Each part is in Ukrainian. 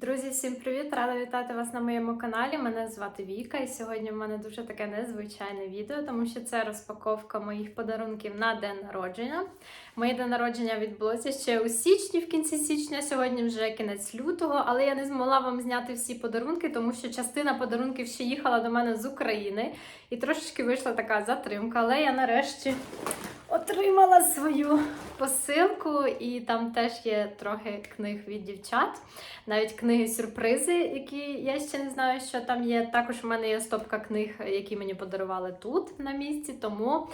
Друзі, всім привіт! Рада вітати вас на моєму каналі. Мене звати Віка, і сьогодні в мене дуже таке незвичайне відео, тому що це розпаковка моїх подарунків на день народження. Моє день народження відбулося ще у січні, в кінці січня. Сьогодні вже кінець лютого, але я не змогла вам зняти всі подарунки, тому що частина подарунків ще їхала до мене з України, і трошечки вийшла така затримка. Але я нарешті отримала свою посилку, і там теж є трохи книг від дівчат навіть книги-сюрпризи, які я ще не знаю, що там є. Також в мене є стопка книг, які мені подарували тут на місці. Тому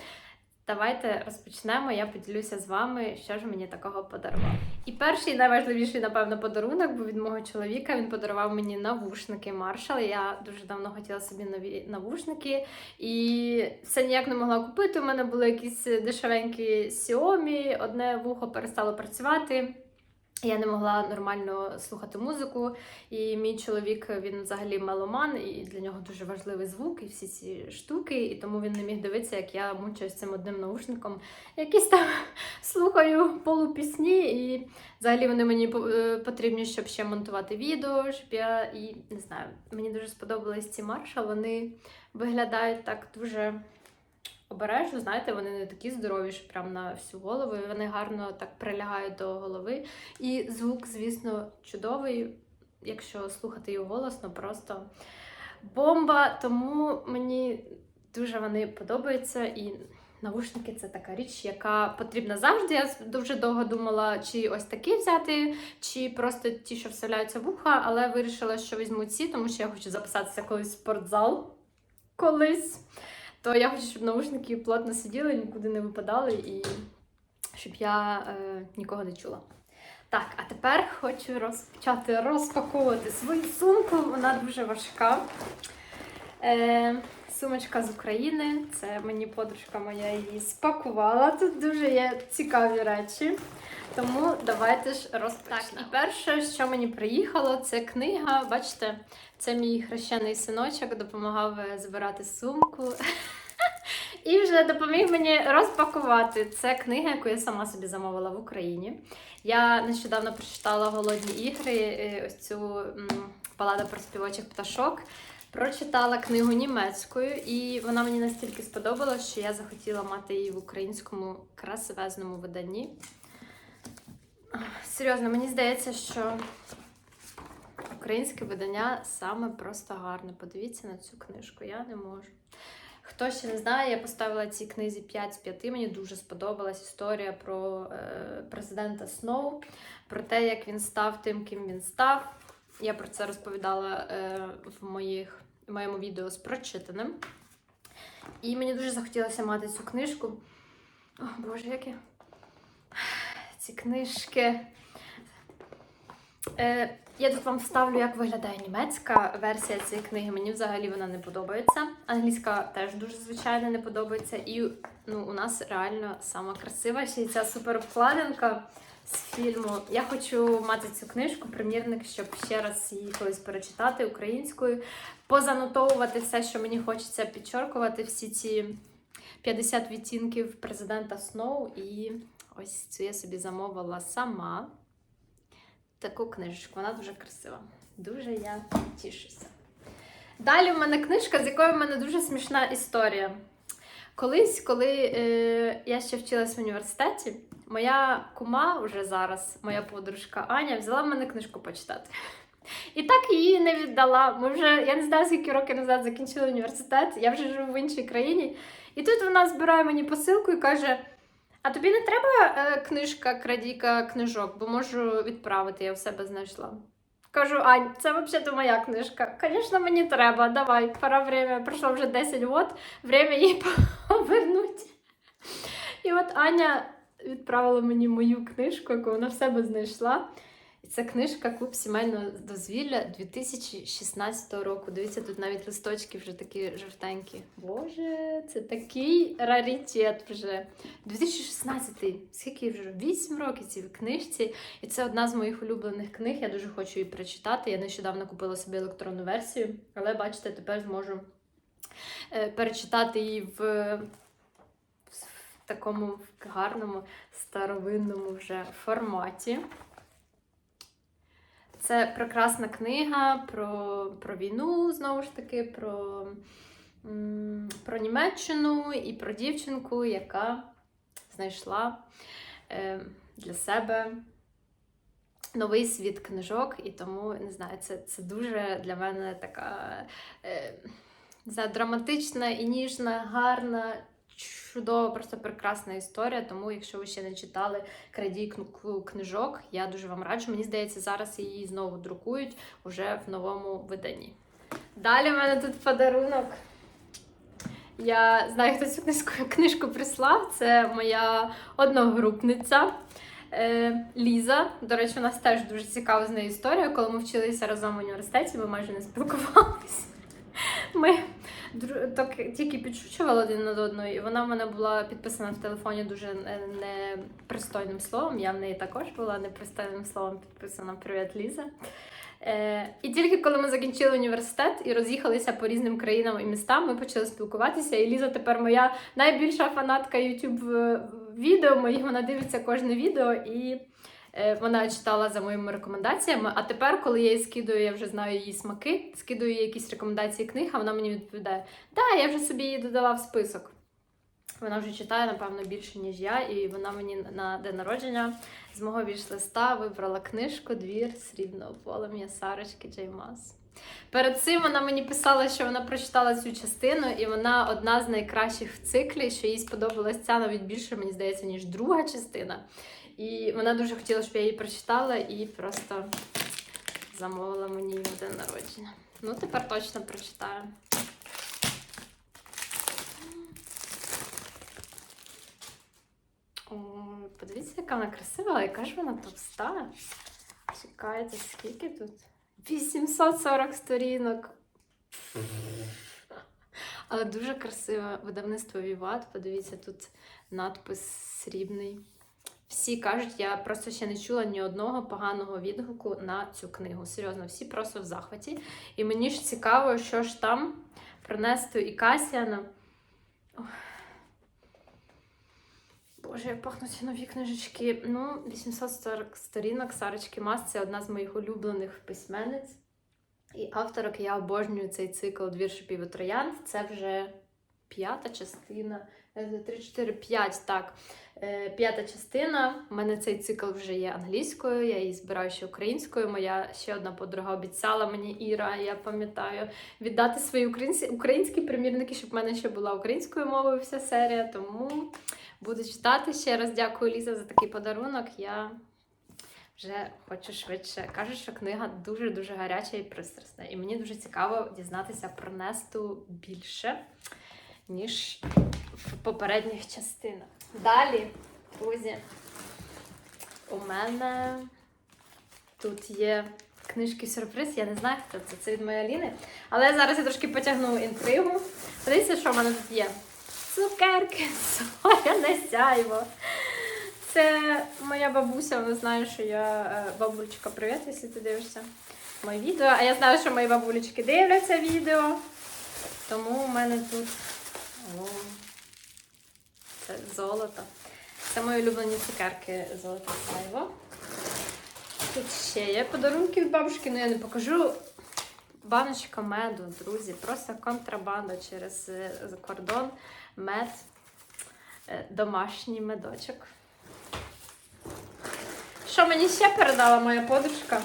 давайте розпочнемо. Я поділюся з вами, що ж мені такого подарував. І перший найважливіший, напевно, подарунок був від мого чоловіка. Він подарував мені навушники Marshall. Я дуже давно хотіла собі нові навушники, і все ніяк не могла купити. У мене були якісь дешевенькі Xiaomi, одне вухо перестало працювати. Я не могла нормально слухати музику, і мій чоловік він взагалі меломан, і для нього дуже важливий звук і всі ці штуки, і тому він не міг дивитися, як я мучаюсь цим одним наушником. Якісь там слухаю полупісні, і взагалі вони мені е, потрібні, щоб ще монтувати відео, щоб я і не знаю, мені дуже сподобались ці маршал. Вони виглядають так дуже обережно, знаєте, вони не такі здорові, що прям на всю голову. і Вони гарно так прилягають до голови. І звук, звісно, чудовий. Якщо слухати його голосно, просто бомба. Тому мені дуже вони подобаються. І навушники це така річ, яка потрібна завжди. Я дуже довго думала, чи ось такі взяти, чи просто ті, що вставляються в уха, але вирішила, що візьму ці, тому що я хочу записатися колись в спортзал колись то я хочу, щоб наушники плотно сиділи, нікуди не випадали і щоб я е, нікого не чула. Так, а тепер хочу розпочати розпаковувати свою сумку. Вона дуже важка. Е, Сумочка з України. Це мені подружка моя її спакувала. Тут дуже є цікаві речі. Тому давайте ж розпочнемо. Так, і перше, що мені приїхало, це книга. Бачите, це мій хрещений синочок допомагав е, збирати сумку. І вже допоміг мені розпакувати. Це книга, яку я сама собі замовила в Україні. Я нещодавно прочитала голодні ігри, е, ось цю балада про співочих пташок. Прочитала книгу німецькою, і вона мені настільки сподобалась, що я захотіла мати її в українському красивезному виданні. Серйозно, мені здається, що українське видання саме просто гарне. Подивіться на цю книжку, я не можу. Хто ще не знає, я поставила цій книзі 5 з 5. Мені дуже сподобалась історія про е, президента Сноу, про те, як він став тим, ким він став. Я про це розповідала е, в, моїх, в моєму відео з прочитаним. І мені дуже захотілося мати цю книжку. О, Боже, які ці книжки. Е, я тут вам вставлю, як виглядає німецька версія цієї книги. Мені взагалі вона не подобається. Англійська теж дуже звичайно не подобається. І ну, у нас реально сама красива ще й ця суперобкладинка з фільму. Я хочу мати цю книжку, примірник, щоб ще раз її колись перечитати українською, позанотовувати все, що мені хочеться підчоркувати, всі ці 50 відтінків президента Сноу. І ось цю я собі замовила сама таку книжечку. Вона дуже красива. Дуже я тішуся. Далі в мене книжка, з якою в мене дуже смішна історія. Колись, коли е, я ще вчилась в університеті, моя кума вже зараз, моя подружка Аня, взяла в мене книжку почитати. І так її не віддала. Ми вже, я не знаю, скільки років назад закінчили університет, я вже живу в іншій країні. І тут вона збирає мені посилку і каже: а тобі не треба е, книжка, крадійка книжок, бо можу відправити, я в себе знайшла. Кажу, Ань, це взагалі моя книжка. Звісно, мені треба. Давай, пора время. Пройшло вже 10 років, время її повернути. І от Аня відправила мені мою книжку, яку вона в себе знайшла. І це книжка Клуб сімейного дозвілля 2016 року. Дивіться, тут навіть листочки вже такі жовтенькі. Боже, це такий раритет вже. 2016 скільки вже? 8 років цій книжці. І це одна з моїх улюблених книг. Я дуже хочу її прочитати. Я нещодавно купила собі електронну версію, але бачите, тепер зможу е, перечитати її в. в Такому гарному старовинному вже форматі. Це прекрасна книга про, про війну, знову ж таки, про, про Німеччину і про дівчинку, яка знайшла е, для себе новий світ книжок, і тому не знаю, це, це дуже для мене така е, не драматична і ніжна, гарна. Чудова, просто прекрасна історія. Тому, якщо ви ще не читали крадійку книжок, я дуже вам раджу. Мені здається, зараз її знову друкують уже в новому виданні. Далі в мене тут подарунок. Я знаю, хто цю книжку, книжку прислав. Це моя одногрупниця е, Ліза. До речі, у нас теж дуже цікава з нею історія. Коли ми вчилися разом в університеті, ми майже не спілкувалися. Ми так тільки підшучували один над одною, і вона в мене була підписана в телефоні дуже е, непристойним словом. Я в неї також була непристойним словом підписана Привіт, Ліза. Е, і тільки коли ми закінчили університет і роз'їхалися по різним країнам і містам, ми почали спілкуватися. І Ліза тепер моя найбільша фанатка YouTube е, відео моїх. Вона дивиться кожне відео і вона читала за моїми рекомендаціями. А тепер, коли я їй скидую, я вже знаю її смаки, скидую їй якісь рекомендації книг, а вона мені відповідає: Да, я вже собі її додала в список. Вона вже читає, напевно, більше, ніж я, і вона мені на день народження з мого віш-листа вибрала книжку Двір срібного полум'я Сарочки Джеймас. Перед цим вона мені писала, що вона прочитала цю частину, і вона одна з найкращих в циклі, що їй сподобалась ця навіть більше, мені здається, ніж друга частина. І вона дуже хотіла, щоб я її прочитала, і просто замовила мені на день народження. Ну, тепер точно прочитаю. О, подивіться, яка вона красива, яка ж вона товста. Чекайте, скільки тут? 840 сторінок. Але дуже красиве видавництво Віват. Подивіться, тут надпис срібний. Всі кажуть, я просто ще не чула ні одного поганого відгуку на цю книгу. Серйозно, всі просто в захваті. І мені ж цікаво, що ж там про Несту і Касіана. Боже, як пахнуть нові книжечки. Ну, 840 сторінок Сарочки Мас це одна з моїх улюблених письменниць. І авторок я обожнюю цей цикл Двір шипів і троянд. Це вже п'ята частина. 3, 4, 5, так. Е, П'ята частина. У мене цей цикл вже є англійською, я її збираю ще українською. Моя ще одна подруга обіцяла мені Іра, я пам'ятаю, віддати свої українські, українські примірники, щоб в мене ще була українською мовою вся серія. Тому буду читати. Ще раз дякую, Ліза, за такий подарунок. Я вже хочу швидше. Кажуть, що книга дуже-дуже гаряча і пристрасна. І мені дуже цікаво дізнатися про Несту більше, ніж в попередніх частинах. Далі, друзі, у мене тут є книжки сюрприз. Я не знаю, хто це. Це від моєї Аліни. Але зараз я трошки потягну інтригу. Подивіться, що в мене тут є. Цукерки, соляне сяйво. Це моя бабуся, вона знає, що я е, бабулечка, привіт, якщо ти дивишся моє відео. А я знаю, що мої бабулечки дивляться відео. Тому у мене тут о, це золото. Це мої улюблені цукерки золото сайво. Тут ще є подарунки від бабушки, але я не покажу. Баночка меду, друзі, просто контрабанда через е, кордон, мед, е, домашній медочок. Що мені ще передала моя подружка?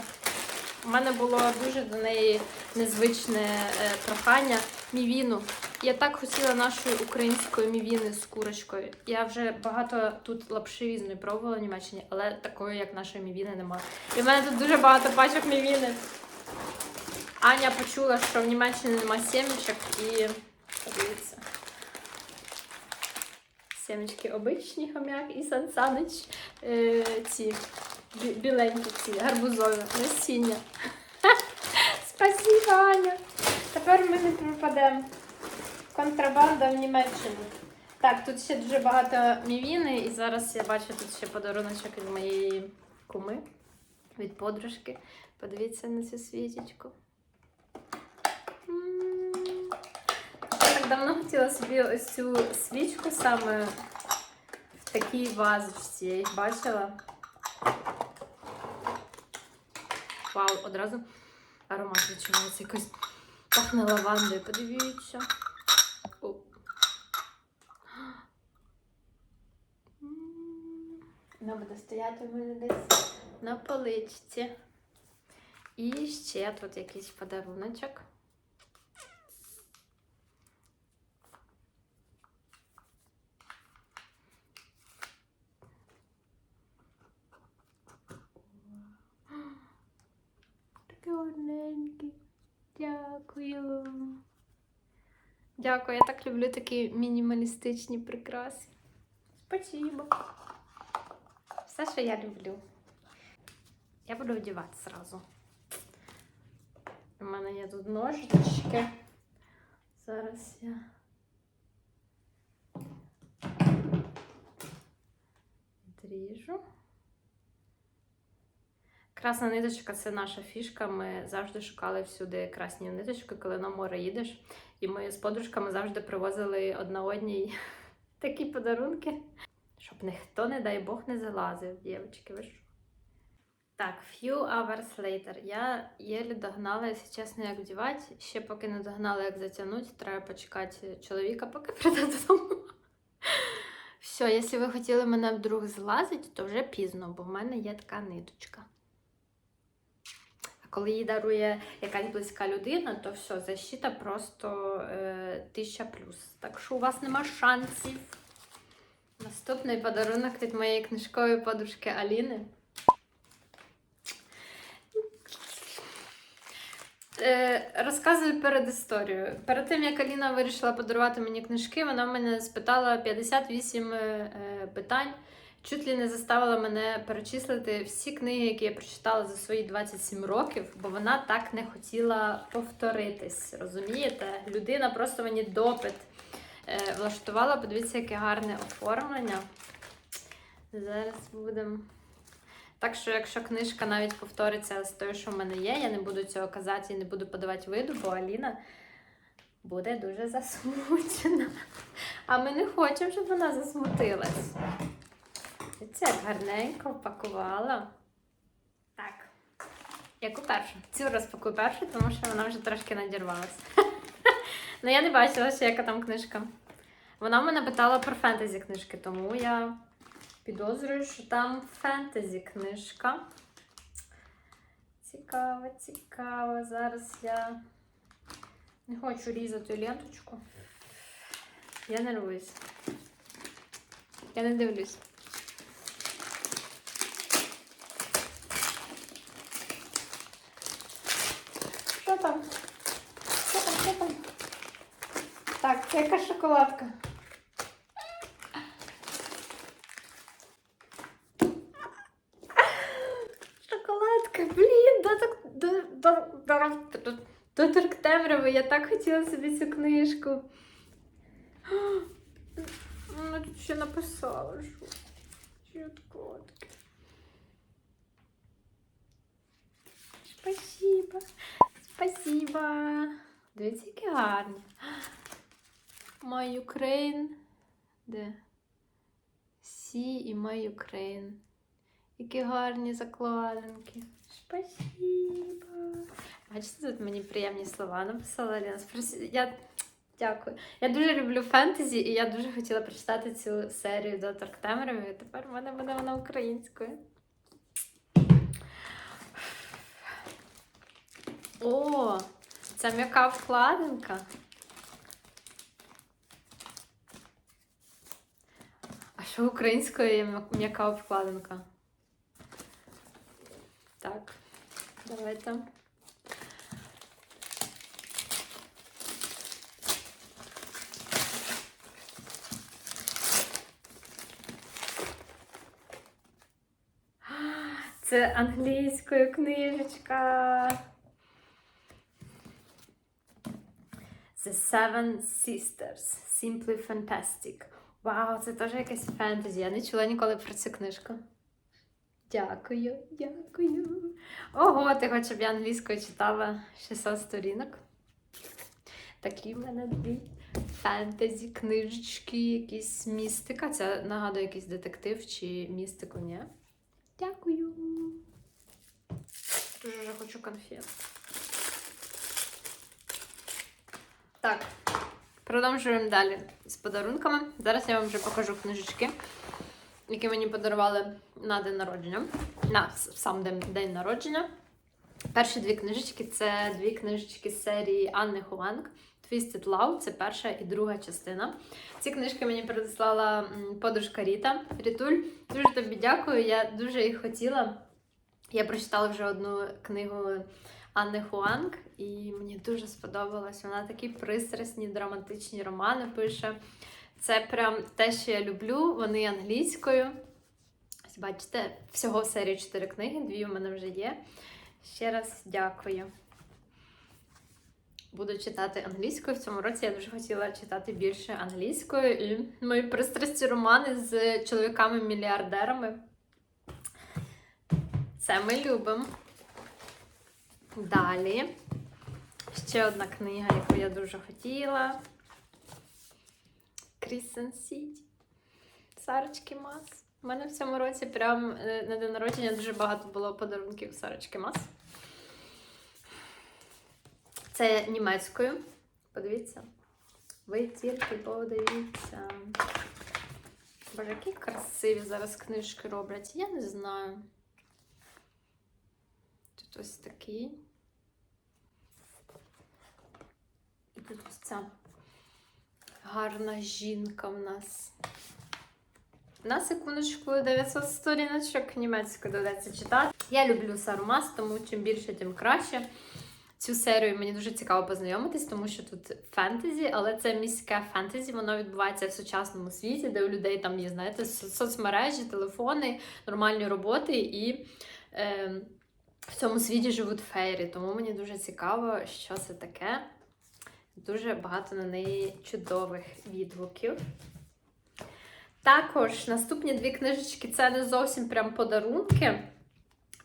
У мене було дуже до неї незвичне е, прохання мівіну. Я так хотіла нашої української мівіни з курочкою. Я вже багато тут лапши різної пробувала в Німеччині, але такої, як нашої мівіни, немає. І в мене тут дуже багато пачок мівіни. Аня почула, що в Німеччині немає сімечок і подивіться. Сімечки обичні хомяк і Сан Санич е, ці бі- біленькі ці гарбузові насіння. Спасибо, Аня. Тепер ми не пропадемо. Контрабанда в Німеччину. Так, тут ще дуже багато мівіни, і зараз я бачу тут ще подаруночок від моєї куми, від подружки. Подивіться на цю свічечку. М. Я так давно хотіла собі ось цю свічку саме в такій вазочці. Я їх бачила. Вау, одразу аромат відчувається. Якось пахне лавандою. Подивіться. Вона буде стояти у мене десь на поличці. І ще тут якийсь подаруночок. Таке гарненьке. Дякую. Дякую, я так люблю такі мінімалістичні прикраси. Спасибо. Все, що я люблю. Я буду одягати зразу. У мене є тут ножички. Зараз я. Відріжу. Красна ниточка це наша фішка. Ми завжди шукали всюди красні ниточки, коли на море їдеш. І ми з подружками завжди привозили одна одній такі подарунки, щоб ніхто, не дай Бог, не залазив, дівчатки, ви що? Так, few hours later. Я єлі догнала, якщо чесно, як вдівати. Ще поки не догнала, як затягнути, треба почекати чоловіка, поки прийде додому. Все, якщо ви хотіли мене вдруг злазити, то вже пізно, бо в мене є така ниточка. Коли їй дарує якась близька людина, то все, защита просто е, плюс. Так що у вас нема шансів. Наступний подарунок від моєї книжкової подружки Аліни. Е, розказую перед історією. Перед тим, як Аліна вирішила подарувати мені книжки, вона мене спитала 58 е, питань. Чуть ли не заставила мене перечислити всі книги, які я прочитала за свої 27 років, бо вона так не хотіла повторитись. Розумієте? Людина просто мені допит е, влаштувала. Подивіться, яке гарне оформлення. Зараз будемо. Так що, якщо книжка навіть повториться з тою, що в мене є, я не буду цього казати і не буду подавати виду, бо Аліна буде дуже засмучена. А ми не хочемо, щоб вона засмутилась. Це як гарненько впакувала. Так. Яку першу? Цю розпакую першу, тому що вона вже трошки надірвалася. Ну, я не бачила, ще яка там книжка. Вона в мене питала про фентезі книжки, тому я підозрюю, що там фентезі книжка. Цікаво, цікаво. Зараз я не хочу різати ленточку. Я нервуюсь. Я не дивлюсь. Так, це яка шоколадка. Шоколадка, блін, до так до, до, до, до, до Торктемряви. Я так хотіла собі цю книжку. Вона тут ще написала, що шоколадки. Спасибо. Спасибо. Дивіться, які гарні. My Ukraine. Де? Сі і My Ukraine. Які гарні закладинки. Спасибо. Бачите, тут мені приємні слова написала Ліна. Я дякую. Я дуже люблю фентезі, і я дуже хотіла прочитати цю серію до і тепер в мене буде вона українською. О, це м'яка вкладинка. Що українською є м'яка вкладинка? Так, давайте. Це англійською книжечка. The Seven Sisters. Simply Fantastic. Вау, це теж якесь фентезі. Я не чула ніколи про цю книжку. Дякую, дякую. Ого, ти хочеш, щоб я англійською читала 600 сторінок. Такі в мене дві фентезі, книжечки, якісь містика. Це нагадує якийсь детектив чи містику, ні? Дякую. Дуже хочу конфет. Так, продовжуємо далі з подарунками. Зараз я вам вже покажу книжечки, які мені подарували на день народження. На сам день, день народження. Перші дві книжечки це дві книжечки з серії Анни Хуанг. Twisted Love це перша і друга частина. Ці книжки мені передіслала подружка Ріта. Рітуль, дуже тобі дякую. Я дуже їх хотіла. Я прочитала вже одну книгу Анни Хуанг, і мені дуже сподобалось. Вона такі пристрасні, драматичні романи пише. Це прям те, що я люблю. Вони англійською. Бачите, всього в серії 4 книги, дві у мене вже є. Ще раз дякую. Буду читати англійською. В цьому році я дуже хотіла читати більше англійською. І мої пристрасті романи з чоловіками-мільярдерами. Це ми любимо. Далі. Ще одна книга, яку я дуже хотіла. Крісен Сіті. Сарочки Мас. У мене в цьому році прям е, на день народження дуже багато було подарунків Сарочки Мас. Це німецькою. Подивіться. Ви тільки подивіться. Боже, які красиві зараз книжки роблять. Я не знаю. Тут ось такий. І тут ось ця гарна жінка в нас. На секундочку 900 сторіночок німецькою доведеться читати. Я люблю Сармас, тому чим більше, тим краще. Цю серію мені дуже цікаво познайомитись, тому що тут фентезі, але це міське фентезі, воно відбувається в сучасному світі, де у людей там є, знаєте, соцмережі, телефони, нормальні роботи, і е, в цьому світі живуть фейри. Тому мені дуже цікаво, що це таке. Дуже багато на неї чудових відгуків. Також наступні дві книжечки це не зовсім прям подарунки,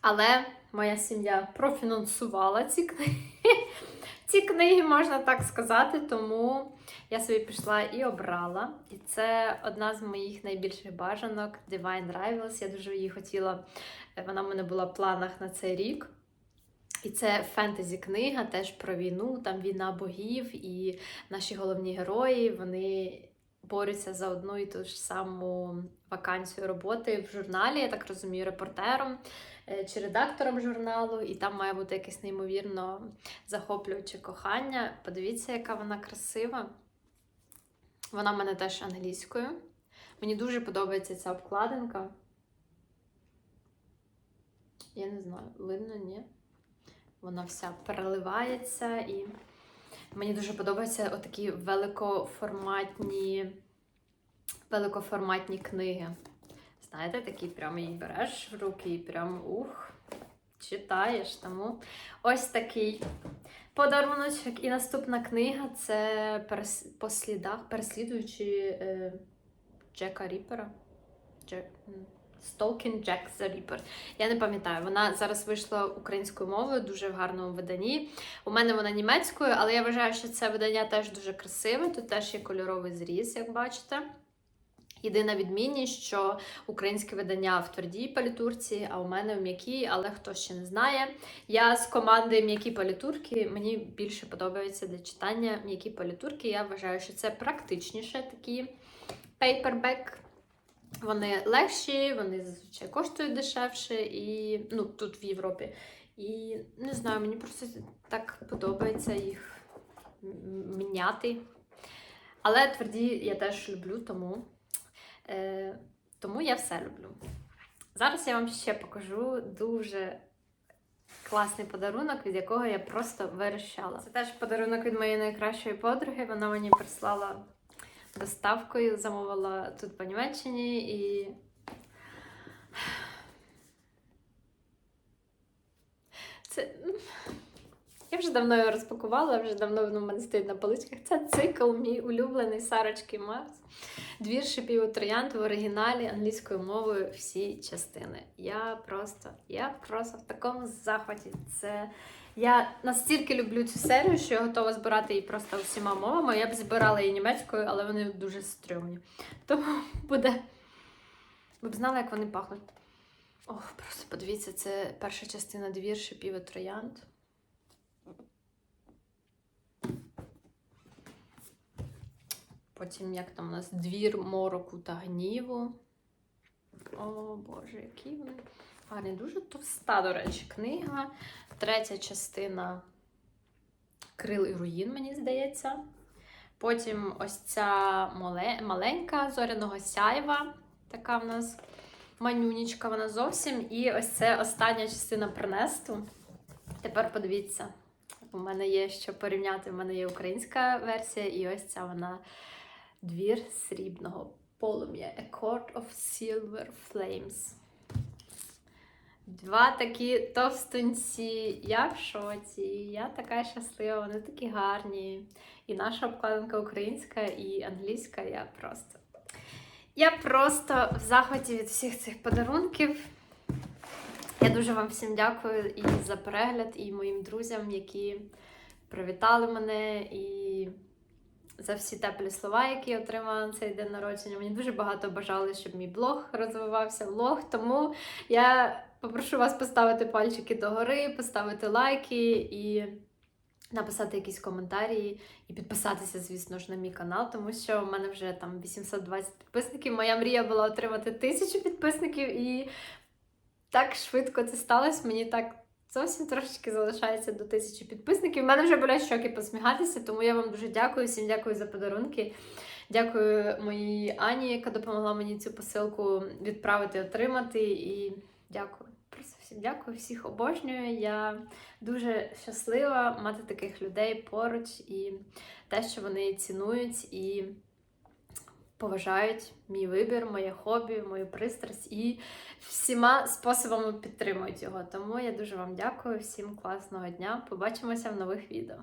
але моя сім'я профінансувала ці книги. Ці книги, можна так сказати, тому я собі пішла і обрала. І це одна з моїх найбільших бажанок Divine Rivals. Я дуже її хотіла. Вона в мене була в планах на цей рік. І це фентезі книга теж про війну, там війна богів, і наші головні герої вони борються за одну і ту ж саму вакансію роботи в журналі, я так розумію, репортером е, чи редактором журналу, і там має бути якесь неймовірно захоплююче кохання. Подивіться, яка вона красива. Вона в мене теж англійською. Мені дуже подобається ця обкладинка. Я не знаю, видно, ні. Вона вся переливається і мені дуже подобаються отакі великоформатні, великоформатні книги. Знаєте, такі прям її береш в руки і прям ух, читаєш. Тому ось такий подаруночок. І наступна книга це по слідах, переслідуючи е, Джека Ріпера. Джек, Stalking Jack the Ripper. Я не пам'ятаю, вона зараз вийшла українською мовою, дуже в гарному виданні. У мене вона німецькою, але я вважаю, що це видання теж дуже красиве. Тут теж є кольоровий зріз, як бачите. Єдина відмінність, що українське видання в твердій палітурці, а у мене в м'якій, але хто ще не знає. Я з команди м'які палітурки. Мені більше подобається для читання м'які палітурки. Я вважаю, що це практичніше такі пейпербек. Вони легші, вони зазвичай коштують дешевше і ну, тут в Європі. І не знаю, мені просто так подобається їх міняти. Але тверді я теж люблю, тому, е, тому я все люблю. Зараз я вам ще покажу дуже класний подарунок, від якого я просто вирощала. Це теж подарунок від моєї найкращої подруги. Вона мені прислала доставкою, замовила тут по Німеччині і. Це. Я вже давно його розпакувала, вже давно воно в мене стоїть на поличках. Це цикл, мій улюблений Сарочки Марс. Двір шипів троянд в оригіналі англійською мовою всі частини. Я просто, я просто в такому захваті. Це я настільки люблю цю серію, що я готова збирати її просто всіма мовами. Я б збирала її німецькою, але вони дуже стрьомні. Тому буде. Ви б знали, як вони пахнуть. Ох, просто подивіться, це перша частина двір шипів і троянд. Потім, як там у нас двір мороку та гніву. О Боже, які вони. Гарні, дуже товста, до речі, книга. Третя частина Крил і руїн, мені здається. Потім ось ця маленька зоряного сяйва. Така в нас манюнічка вона зовсім. І ось це остання частина Пренесту. Тепер подивіться, у мене є що порівняти. У мене є українська версія, і ось ця вона двір срібного полум'я. A Court of Silver Flames. Два такі товстунці. Я в шоці. Я така щаслива, вони такі гарні. І наша обкладинка українська, і англійська. Я просто. Я просто в захваті від всіх цих подарунків. Я дуже вам всім дякую і за перегляд, і моїм друзям, які привітали мене, і за всі теплі слова, які я отримала на цей день народження. Мені дуже багато бажали, щоб мій блог розвивався влог. Тому я попрошу вас поставити пальчики догори, поставити лайки і написати якісь коментарі і підписатися, звісно ж, на мій канал, тому що в мене вже там 820 підписників. Моя мрія була отримати тисячу підписників, і так швидко це сталося. Мені так зовсім трошечки залишається до тисячі підписників. У мене вже болять щоки посміхатися, тому я вам дуже дякую. Всім дякую за подарунки. Дякую моїй Ані, яка допомогла мені цю посилку відправити, отримати. І дякую. Просто всім дякую, всіх обожнюю. Я дуже щаслива мати таких людей поруч і те, що вони цінують і поважають мій вибір, моє хобі, мою пристрасть і всіма способами підтримують його. Тому я дуже вам дякую, всім класного дня. Побачимося в нових відео.